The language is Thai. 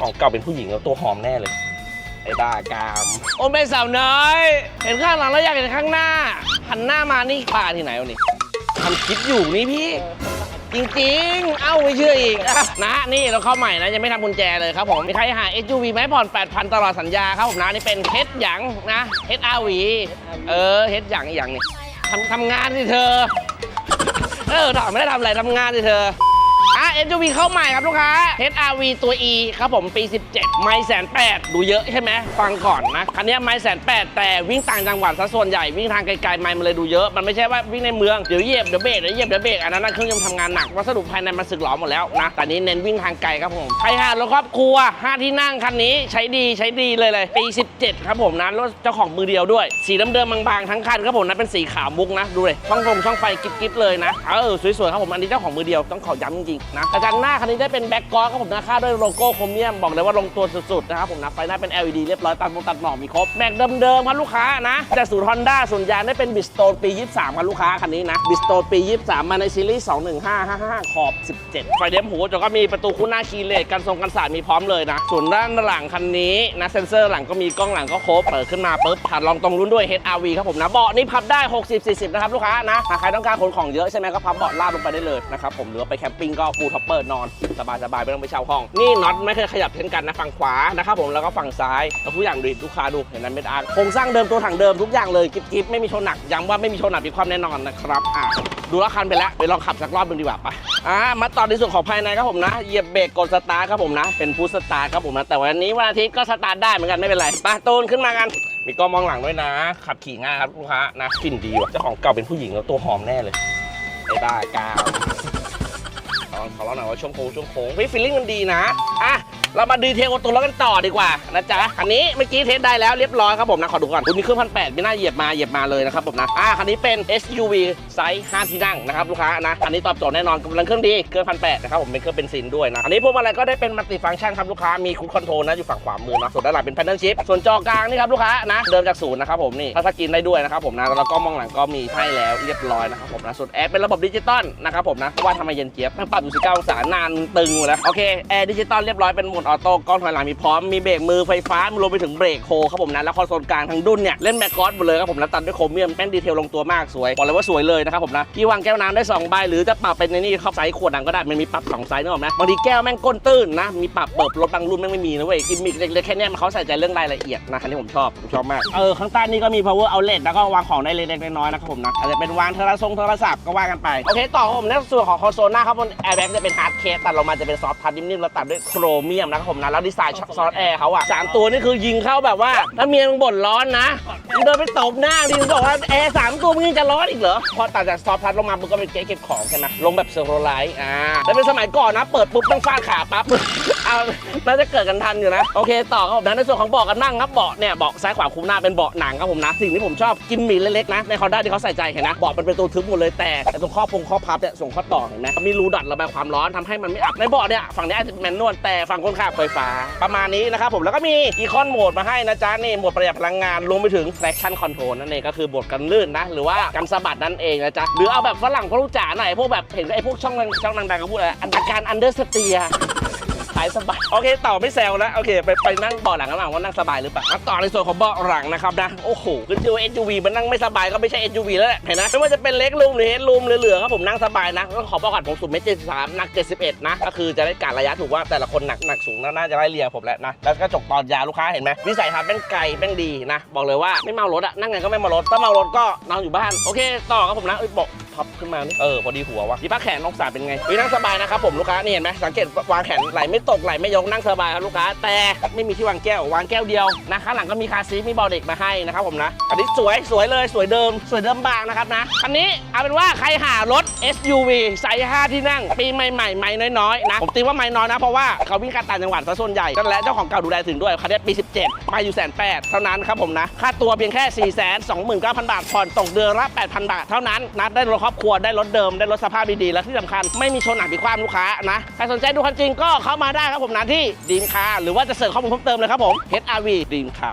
ของเก่าเป็นผู้หญิงแล้วตัวหอมแน่เลย ไอ้บ้ากาม โอ้เป็นสาวน้อย เห็นข้างหลังแล้วอยากเห็นข้างหน้า หันหน้ามานี่ป่าที่ไหนวะนี่ทำคลิปอยู่นี่พี่ จริงๆ เอ้าไม่เชื่ออีก นะนี่เราเข้าใหม่นะยังไม่ทำกุญแจเลยครับผมมีใครหา SUV ไหมผ่อน 8,000 ตลอดสัญญาครับผมนะนี่เป็นเฮดหยังนะ HRV เออเฮดหยังอีกอย่างนี่ทำทำงานสิเธอ เออถามไม่ได้ทำอะไรทำงานสิเธอ SUV เข้าใหม่ครับลูกค้า HRV ตัว E ครับผมปี 17 ไม่แสนแปดดูเยอะใช่ไหมฟังก่อนนะ คันนี้ไม่แสนแปดแต่วิ่งต่างจังหวัดซะส่วนใหญ่วิ่งทางไกลๆไม่มันเลยดูเยอะ มันไม่ใช่ว่าวิ่งในเมือง เดี๋ยวเหยียบเดี๋ยวเบรกเดี๋ยวเหยียบเดี๋ยวเบรกอันนั้นนะเครื่องยนต์ทำงานหนักวัสดุภายในมันสึกหลอมหมดแล้วนะแต่นี้เน้นวิ่งทางไกลครับผมใครหารถครอบครัว5ที่นั่งคันนี้ใช้ดีใช้ดีเลยเลยปี 17 ครับผมนะรถเจ้าของมือเดียวด้วย สีเดิมๆบางๆทั้งคันครับผมนะเป็นสีขาวมุกนะดูเลยช่องลมช่องไฟกิ๊บๆเลยนะเออสวยๆครับผมอันนี้เจ้าของมือเดียวต้องขอย้ำจริงๆนะกระจังหน้าคันนี้ได้เป็นแบ็กกรอครับผมนะค่าด้วยโลโก้โครเมียมบอกเลยว่าลงตัวสุดๆนะครับผมนะไฟหน้าเป็น LED เรียบร้อยตัดมุมตัดหมอกมีครบแม็กเดิมๆครับลูกค้านะจากศูนย์ฮอนด้าส่วนยางได้เป็นบิสโตนปี 23ครับลูกค้าคันนี้นะบิสโตนปี 23 มาในซีรีส์21555ขอบ 17 ไฟเดมหูจะก็มีประตูคู่หน้าคีเลสกันทรงกันสาดมีพร้อมเลยนะส่วนด้านหลังคันนี้นะเซ็นเซอร์หลังก็มีกล้องหลังก็ครบเปิดขึ้นมาปุ๊บผ่านลองตรงรุ่นด้วย HRV ครับผมนะเบาะนี่พับได้ 60 40นะครับลูกค้านะหากใครต้องการขนของเยอะใช่ไหมก็พับเบาะลาดลงไปได้เลยนะครับผมหรือว่าไปแคมปิ้งก็ปูทอปเปอร์นอนสบายๆไม่ต้องไปเช่าห้อง นี่น็อตไม่เคยขยับเช่นกันนะฝั่งขวานะครับผมแล้วก็ฝั่งซ้ายแล้วทุกอย่างดูดิลูกค้าดูเห็นนั้นเม็ดอาร์โครงสร้างเดิมตัวถังเดิมทุกอย่างเลยกิ๊บกิ๊บไม่มีชนหนักย้ำว่าไม่มีชนหนักมีความแน่นอนนะครับอะดูแลวคันไปแล้วไปลองขับสักรอบหนึงดีกว่าไปอะมาต่อในส่วนของภายในครับผมนะเหยียบเบรกกดสตาร์ทครับผมนะ เป็นพุชสตาร์ทครับผมนะแต่วันนี้วันอาทิตย์ก็สตาร์ทได้เหมือนกันไม่เป็นไรไปตูนขึ้นมากันมีกล้องมองหลังด้วยนะ ขับขี่ง่ายครับลูกค้านะกลิ่นดีว่ะเจ้าของเก่าเป็นผู้หญิงแล้วตัวหอมแน่เลยไอ้บ้กาม ลองขอเล่าหน่อยว่าช่วงโค้งช่วงโค้งเฮ้ยฟีลลิ่งมันดีนะอะเรามาดีเทลตัวรถกันต่อดีกว่านะจ๊ะคันนี้เมื่อกี้เทสได้แล้วเรียบร้อยครับผมนะขอดูก่อนคุณมีเครื่องพันแปดไม่น่าเหยียบมาเหยียบมาเลยนะครับผมนะอะคันนี้เป็น SUV ไซส์5ที่นั่งนะครับลูกค้านะอันนี้ตอบโจทย์แน่นอนกำลังเครื่องดีเครื่องพันแปดนะครับผมเป็นเครื่องเบนซินด้วยนะอันนี้พวกอะไรก็ได้เป็นมัลติฟังก์ชันครับลูกค้ามีคูคอนโทรลนะอยู่ฝั่งขวามือนะส่วนด้านหลังเป็นแพนเดิลชิพส่วนจอกลางนี่ครับลูกค้านะเดิมจากศูนย์นะครับผมนี่ทัชสกรีนได้ด้วยนะครับผมนะแล้วก็มองหลังก็มีให้แล้วเรียบร้อยนะครับผมนะส่วนแอร์เป็นระบบดิจิตอลนะครับผมนะว่าทำไมเย็นเจี๊ยบมันปรับอยู่19องศานานตึงหมดแล้ว โอเค แอร์ดิจิตอลเรียบร้อยเป็นโหมดออโต้กล้องถอยหลังมีพร้อม มีเบรกมือไฟฟ้ารวมไปถึงเบรกโฮครับผมนะ แล้วคอนโซลกลางทั้งดุนเนี่ย เล่นแมกกอสหมดเลยครับผมแล้วตัดด้วยโครเมียมแป้นดีเทลลงตัวมากสวย บอกเลยว่าสวยเลยนะครับผมนะที่วางแก้วน้ำได้2ใบหรือจะปรับเป็นในนี่เข้าไซส์ขวดดังก็ได้มันมีปรับสองไซส์นึกออกไหมบางทีแก้วแม่งก้นตื้นนะมีปรับเปิดรถบางรุ่นแม่งไม่มีนะเว้ยกิมมิคเล็กๆแค่เนี้ยมันเขาใส่ใจเรื่องรายละเอียดนะคันนี้ผมชอบผมชอบมากเออข้างใต้นี่ก็มี power outlet แล้วก็วางของได้เล็กๆน้อยๆนะครับผมนะอาจจะเป็นวางโทรศัพท์โทรศัพท์ก็ว่ากันไปโอเคต่อครับผมในส่วนของคอนโซลหน้าครับบนแอร์แบ็กจะเป็นฮาร์ดเคสตัดลงมาจะเป็นซอฟต์ทัชนิ่มๆแล้วตัดด้วยโครเมียมนะครับผมนะแล้วดีไซน์ซอสแอร์เขาอะสามตัวนี่คือยิงเข้าแบบว่าถ้าเมียมึงบ่นร้อนนะมึงเดินไปตบหน้าดิมึงบอกว่าแอร์สามตัวมึงยังจะร้อนอีกเหรอพอตัดจากซอฟต์ทัชลงมามึงก็เป็นเก๊เก็บของใช่ไหมลงแบบเซอร์โรไลท์อ่าแต่เป็นสมัยก่อนนะ เปิดปุ๊บต้องฟาดขาปั๊บ เอาน่าจะเกิดกันทันอยู่นะ โอเค ต่อครับผมนะในส่วนของเบาะกันนั่งครับเบาะเนี่ยเบาะซ้ายขวาคุมหน้าเป็นเบาะหนังครับผมนะ สิ่งที่ผมชอบกิมมิคเล็กๆนะในคอนด้าที่เขาใส่ใจเห็นนะเบาะมันเป็นตัวทึบหมดเลยแต่ตรงข้อพงข้อพับเนี่ยส่งข้อต่อเห็นไหมมีรูดัดระบายความร้อนทำให้มันไม่อับในเบาะเนี่ยฝั่งนี้อาจจะเป็นแมนนวลแต่ฝั่งคนขับไฟฟ้า ประมาณนี้นะครับผมแล้วก็มีอีคอนโหมดมาให้นะจ๊ะนี่โหมดประหยัดพลังงานรวมไปถึง traction control นั่นเองก็คือโหมดกันลื่นนะหรือว่ากันสะบัดนั่นเองนะจ๊ะหรือเอาแบบฝรั่งเขารู้จ๋าหน่อยพวกแบบเห็นไอ้พวกช่องช่องดังๆเขาพูดอะไรอันการอันเดอร์สเตียายสบายโอเคต่อไม่แซวแล้วโอเคไปไปนั่งเบาะหลังกันบ้างว่านั่งสบายหรือเปล่าต่อในส่วนของเบาะหลังนะครับนะโอ้โหขึ้นชื่อว่า SUV มันนั่งไม่สบายก็ไม่ใช่ SUV แล้วแหละเห็นนะไม่ว่าจะเป็นเล็กรูมหรือเฮดรูมเหลือๆครับผมนั่งสบายนะต้องขอประกาศผมสูงเมตรเจ็ดสามหนัก71นะก็คือจะได้การระยะถูกว่าแต่ละคนหนักหนักสูงน่าจะไล่เรียผมแล้วนะแล้วก็จกตอนยาวลูกค้าเห็นไหมวิสัยทัศน์เป็นไกลเป็นดีนะ บอกเลยว่าไม่เมารถอะนั่งไงก็ไม่เมารถถ้าเมารถก็นอนอยู่บ้านโอเค ต่อครับผมนะเอ้ยบอก พับขึ้นมานี่เออพอดีหัววะที่พักแขนองศาเป็นไงวินั่งสบายนะครับผมลูกค้านี่เห็นไหมสังเกตวางแขนไหลไม่ตกไหลไม่ยกนั่งสบายครับลูกค้าแต่ไม่มีที่วางแก้ววางแก้วเดียวนะข้างหลังก็มีคาร์ซีมีบาะเด็กมาให้นะครับผมนะอันนี้สวยสวยเลยสวยเดิม สวยเดิมบางนะครับนะคันนี้เอาเป็นว่าใครหารถ SUV ไซส์5ที่นั่ง ปีใหม่ๆใหม่น้อยๆนะผมตีว่าไม่น้อยนะเพราะว่าเขาวิ่งการต่างจังหวัดซะส่วนใหญ่ก็และเจ้าของเก่าดูแลถึงด้วยคันนี้ปี 17มาอยู่แสนแปดเท่านั้นครับผมนะค่าตัวเพียงแค่4 2 9 0 0 0 บาทผ่อนตกเดือนละ8,000 บาทเท่านั้นนะได้รถรอบครัวได้รถเดิมได้รถสภาพดีๆ และที่สำคัญไม่มีชนหนักพิความลูกค้านะใครสนใจดูคันจริงก็เข้ามาได้ครับผมนะที่ดีมคาหรือว่าจะเสิร์ชข้อมูลเพิ่มเติมเลยครับผม HRV ดีมคา